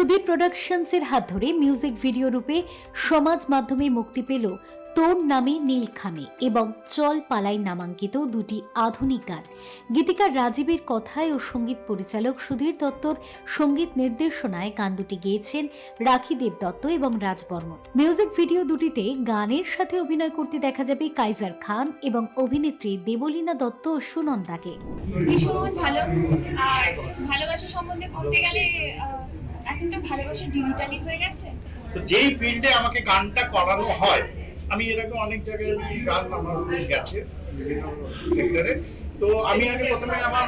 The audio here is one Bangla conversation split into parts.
সুধীর প্রোডাকশনসের হাত ধরে মিউজিক ভিডিও রূপে সমাজ মাধ্যমে মুক্তি পেল তোর নামে নীলখামে এবং চল পালাই নামাঙ্কিত দুটি আধুনিক গান। গীতিকার রাজীবের কথায় ও সংগীত পরিচালক সুধীর দত্তর সংগীত নির্দেশনায় গান দুটি গেয়েছেন রাখি দেব দত্ত এবং রাজবর্মন মিউজিক ভিডিও দুটিতে গানের সাথে অভিনয় করতে দেখা যাবে কাইজার খান এবং অভিনেত্রী দেবলীনা দত্ত ও সুনন্দাকে। ভীষণ ভালো। আর ভালোবাসা সম্বন্ধে বলতে গেলে এখন তো ভালোবাসা ডিজিটালি হয়ে গেছে? তো যেই ফিল্ডে আমাকে গানটা করানো হয় আমি এরকম অনেক জায়গায় গান আমার গেছে বিভিন্ন সেক্টরে তো আমি আগে প্রথমে আমার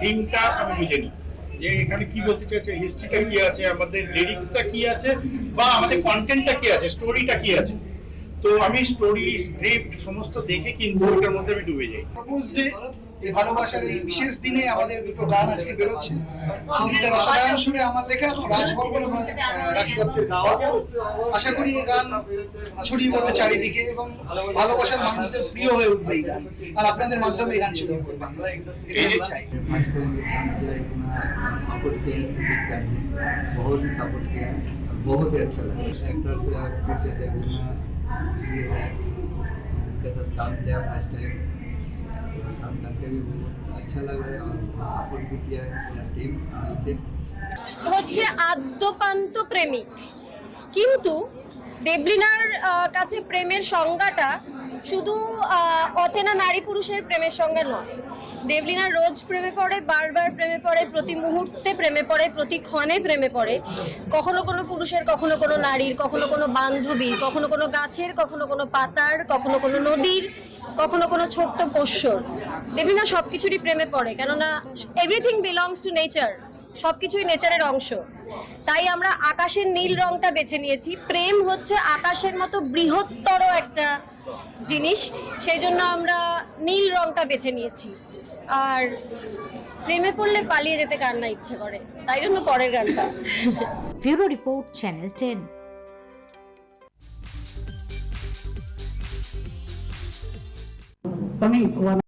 থিমটা আমি বুঝে নিই যে এখানে কি বলতে চাইছে হিস্ট্রিটা কি আছে আমাদের লিরিক্সটা কি আছে বা আমাদের কন্টেন্টটা কি আছে স্টোরিটা কি আছে। তো আমি স্টোরি স্ক্রিপ্ট সমস্ত দেখে কিন্তু ওটার মধ্যে আমি ডুবে যাই। প্রপোজ ডে এই ভালোবাসার এই বিশেষ দিনে আমাদের দুটো গান আজকে বেরোচ্ছে সুদীপ্তের অসাধারণ সুরে আমার লেখা এবং রাজবর্মন এবং আহ, রাখি দত্তের গাওয়া আশা করি এই গান ছড়িয়ে পড়বে চারিদিকে এবং ভালোবাসার মানুষদের প্রিয় হয়ে উঠবে এই গান আর আপনাদের মাধ্যমে এই গান ছড়িয়ে পড়বে এটাই আমি চাই फर्स्ट टाइम ये काम किया इतना सपोर्ट किया है सुधीर सर ने बहुत ही सपोर्ट किया है बहुत ही अच्छा लगा एक्टर से आप पीछे देखना ये है उनके साथ काम किया फर्स्ट टाइम तो काम करके भी बहुत अच्छा लग रहा है और सपोर्ट भी किया है पूरा टीम मिलके হচ্ছে আদ্যপান্ত প্রেমিক কিন্তু দেবলিনার আহ, কাছে প্রেমের সংজ্ঞাটা শুধু আহ, অচেনা নারী পুরুষের প্রেমের সংজ্ঞা নয় দেবলিনা রোজ প্রেমে পড়ে বারবার প্রেমে পড়ে প্রতি মুহূর্তে প্রেমে পড়ে প্রতি ক্ষণে প্রেমে পড়ে কখনো কোনো পুরুষের কখনো কোনো নারীর কখনো কোনো বান্ধবীর কখনো কোনো গাছের কখনো কোনো পাতার কখনো কোনো নদীর কখনো কোনো ছোট্ট পোষ্যর বিভিন্ন সব কিছুরই প্রেমে পড়ে, কেননা এভরিথিং বিলংস টু নেচার সব কিছুই নেচারের অংশ। তাই আমরা আকাশের নীল রংটা বেছে নিয়েছি। প্রেম হচ্ছে আকাশের মতো বৃহত্তর একটা জিনিস, সেই জন্য আমরা নীল রংটা বেছে নিয়েছি। আর প্রেমে পড়লে পালিয়ে যেতে কার না ইচ্ছে করে? তাই জন্য পরের গানটা। Bureau report channel ten también